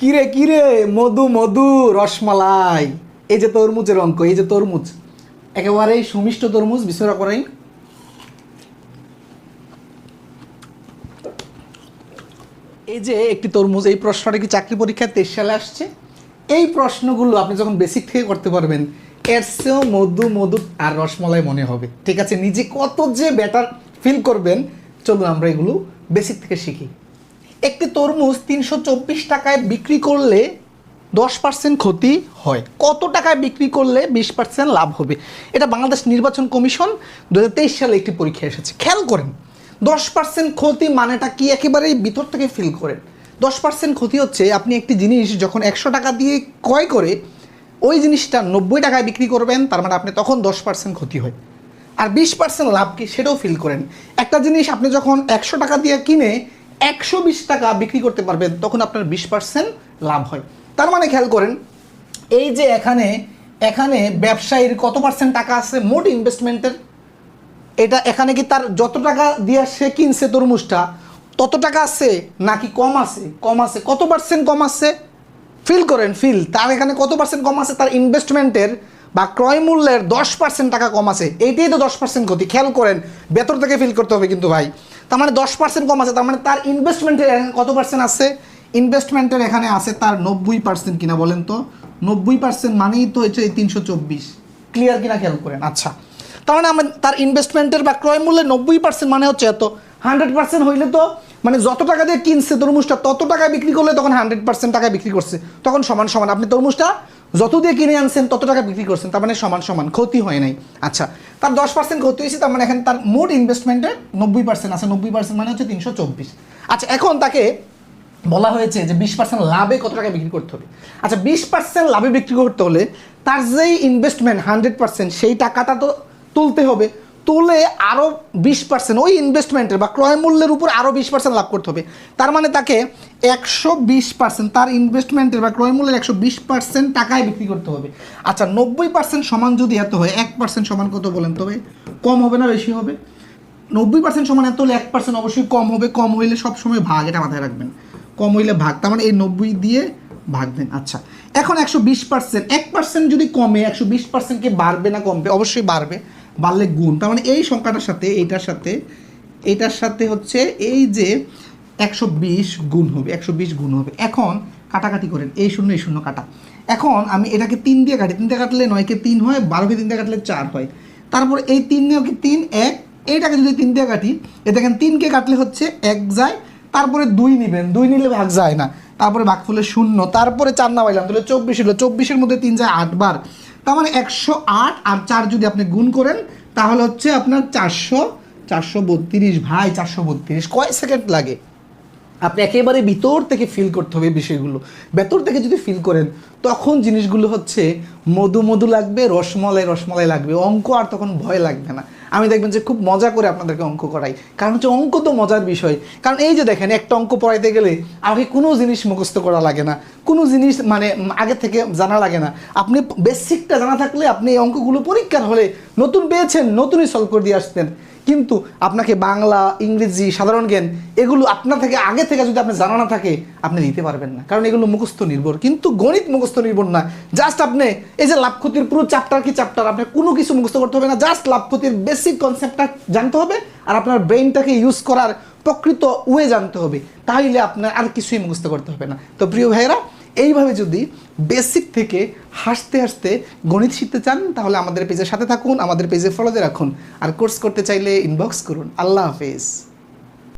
কিরে কিরে, মধু মধু, রসমালাই। এই যে তরমুজের অঙ্ক, এই যে তরমুজ। একেবারেই সুমিষ্ট তরমুজ বিশ্বরা করেন এই যে একটি তরমুজ, এই প্রশ্নটা কি চাকরি পরীক্ষায় তেইশ সালে আসছে? এই প্রশ্নগুলো আপনি যখন বেসিক থেকে করতে পারবেন, এর চেয়েও মধু মধু আর রসমালাই মনে হবে। ঠিক আছে, নিজে কত যে বেটার ফিল করবেন, চলুন আমরা এগুলো বেসিক থেকে শিখি। একটি তরমুজ তিনশো চব্বিশ টাকায় বিক্রি করলে দশ পার্সেন্ট ক্ষতি হয়। কত টাকায় বিক্রি করলে বিশ পার্সেন্ট লাভ হবে? এটা বাংলাদেশ নির্বাচন কমিশন দু হাজার তেইশ সালে একটি পরীক্ষা এসেছে। খেয়াল করেন, দশ পার্সেন্ট ক্ষতি মানেটা কি একেবারেই ভিতর থেকে ফিল করেন? দশ পার্সেন্ট ক্ষতি হচ্ছে আপনি একটি জিনিস যখন একশো টাকা দিয়ে ক্রয় করে, ওই জিনিসটা নব্বই টাকায় বিক্রি করবেন, তার মানে আপনি তখন দশ পার্সেন্ট ক্ষতি হয়। আর বিশ পার্সেন্ট লাভ কি সেটাও ফিল করেন। একটা জিনিস আপনি যখন একশো টাকা দিয়ে কিনে একশো বিশ টাকা বিক্রি করতে পারবেন, তখন আপনার বিশ পার্সেন্ট লাভ হয়। তার মানে খেয়াল করেন, এই যে এখানে এখানে ব্যবসায়ীর কত পার্সেন্ট টাকা আছে মোট ইনভেস্টমেন্টের এটা এখানে কি তার যত টাকা দিয়ে সে কিনছে তরমুজটা, তত টাকা আছে নাকি কম আছে? কম আছে। কত পার্সেন্ট কম আছে? ফিল করেন, ফিল। তার এখানে কত পার্সেন্ট কম আছে? তার ইনভেস্টমেন্টের বা ক্রয় মূল্যের দশ পার্সেন্ট টাকা কম আছে। এইটাই তো দশ পার্সেন্ট ক্ষতি। খেয়াল করেন, ভেতর থেকে ফিল করতে হবে কিন্তু ভাই। তার মানে দশ পার্সেন্ট কম আছে, তার মানে তার ইনভেস্টমেন্টের কত পার্সেন্ট আছে? ইনভেস্টমেন্টের এখানে আছে তার নব্বই পার্সেন্ট কিনা বলেন তো? নব্বই পার্সেন্ট মানেই তো হচ্ছে এই তিনশো চব্বিশ। ক্লিয়ার কিনা খেয়াল করেন? আচ্ছা। তার মানে আমার তার ইনভেস্টমেন্টের বা ক্রয় মূল্যের নব্বই পার্সেন্ট মানে হচ্ছে এত। হান্ড্রেড পার্সেন্ট হইলে তো মানে যত টাকা দিয়ে কিনছে তরমুজটা, তত টাকায় বিক্রি করলে তখন হান্ড্রেড পার্সেন্ট টাকায় বিক্রি করছে। তখন সমান সমান। আপনি তরমুজটা যত দিয়ে কিনে আনছেন, তত টাকা বিক্রি করছেন, তার মানে সমান সমান, ক্ষতি হয় নাই। আচ্ছা তার দশ পার্সেন্ট ক্ষতি হয়েছে, তার মানে এখন তার মোট ইনভেস্টমেন্টের নব্বই পার্সেন্ট আছে, নব্বই পার্সেন্ট মানে হচ্ছে তিনশো চব্বিশ। আচ্ছা এখন তাকে বলা হয়েছে যে বিশ পার্সেন্ট লাভে কত টাকা বিক্রি করতে হবে। আচ্ছা বিশ পার্সেন্ট লাভে বিক্রি করতে হলে তার যেই ইনভেস্টমেন্ট হান্ড্রেড পার্সেন্ট সেই টাকাটা তো তুলতে হবে। তুলে আরও বিশ পার্সেন্ট ওই ইনভেস্টমেন্টের বা ক্রয় মূল্যের উপর আরও বিশ পার্সেন্ট লাভ করতে হবে। তার মানে তাকে একশো বিশ পার্সেন্ট তার ইনভেস্টমেন্টের বা ক্রয় মূল্যের একশো বিশ পার্সেন্ট টাকায় বিক্রি করতে হবে। আচ্ছা নব্বই পার্সেন্ট সমান যদি এত হয়, এক পার্সেন্ট সমান কত বলেন? তবে কম হবে না, বেশি হবে। নব্বই পার্সেন্ট সমান এত হলে এক পার্সেন্ট অবশ্যই কম হবে। কম হইলে সবসময় ভাগ, এটা মাথায় রাখবেন। কম হইলে ভাগ, তার মানে এই নব্বই দিয়ে ভাগ দেন। আচ্ছা এখন একশো বিশ পার্সেন্ট এক পার্সেন্ট যদি কমে, একশো বিশ পার্সেন্টকে বাড়বে না কমবে? অবশ্যই বাড়বে, বাড়লে গুণ। তার মানে এই সংখ্যাটার সাথে এইটার সাথে এইটার সাথে হচ্ছে এই যে একশো বিশ গুণ হবে, একশো বিশ গুণ হবে। এখন কাটাকাটি করেন, এই শূন্য এই শূন্য কাটা। এখন আমি এটাকে তিন দিয়ে কাটি, তিন দিয়ে কাটলে নয়কে তিন হয়, বারোকে তিন কাটলে চার হয়। তারপর এই তিন নিয়ে তিন, এক, এইটাকে যদি তিন দিয়ে কাটি, এ দেখেন তিনকে কাটলে হচ্ছে এক যায়, তারপরে দুই নেবেন, দুই নিলে ভাগ যায় না। তারপরে ভাগফলে শূন্য, তারপরে চার না পাইলাম তাহলে চব্বিশ হলো, চব্বিশের মধ্যে তিন যায় আটবার তার মানে একশো আট আর চার যদি আপনি গুণ করেন, তাহলে হচ্ছে আপনার চারশো চারশো বত্রিশ, ভাই, চারশো বত্রিশ, কয় সেকেন্ড লাগে? আপনি একেবারে ভিতর থেকে ফিল করতে হবে বিষয়গুলো। ভেতর থেকে যদি ফিল করেন, তখন জিনিসগুলো হচ্ছে মধু মধু লাগবে, রসমলাই রসমলাই লাগবে, অঙ্ক আর তখন ভয় লাগবে না। আমি দেখবেন যে খুব মজা করে আপনাদেরকে অঙ্ক করাই। কারণ হচ্ছে অঙ্ক তো মজার বিষয়। কারণ এই যে দেখেন, একটা অঙ্ক পড়াইতে গেলে আমাকে কোনো জিনিস মুখস্থ করা লাগে না। কোনো জিনিস মানে আগে থেকে জানা লাগে না। আপনি বেসিকটা জানা থাকলে আপনি এই অঙ্কগুলো পরীক্ষার হলে নতুন পেয়েছেন, নতুনই সলভ করে দিয়ে আসতেন। কিন্তু আপনাকে বাংলা, ইংরেজি, সাধারণ জ্ঞান, এগুলো আপনার থেকে আগে থেকে যদি আপনি জানা না থাকে, আপনি দিতে পারবেন না। কারণ এগুলো মুখস্থ নির্ভর। কিন্তু গণিত মুখস্থ নির্ভর না। জাস্ট আপনি এই যে লাভ ক্ষতির পুরো চ্যাপ্টার কি চ্যাপ্টার আপনার কোনো কিছু মুখস্থ করতে হবে না। জাস্ট লাভ ক্ষতির বেসিক কনসেপ্টটা জানতে হবে আর আপনার ব্রেনটাকে ইউজ করার প্রকৃত ওয়ে জানতে হবে। তাহলে আপনার আর কিছুই মুখস্থ করতে হবে না। তো প্রিয় ভাইয়েরা এইভাবে যদি বেসিক থেকে হাসতে হাসতে গণিত শিখতে চান, তাহলে আমাদের পেজের সাথে থাকুন, আমাদের পেজে ফলোতে রাখুন। আর কোর্স করতে চাইলে ইনবক্স করুন। আল্লাহ হাফেজ।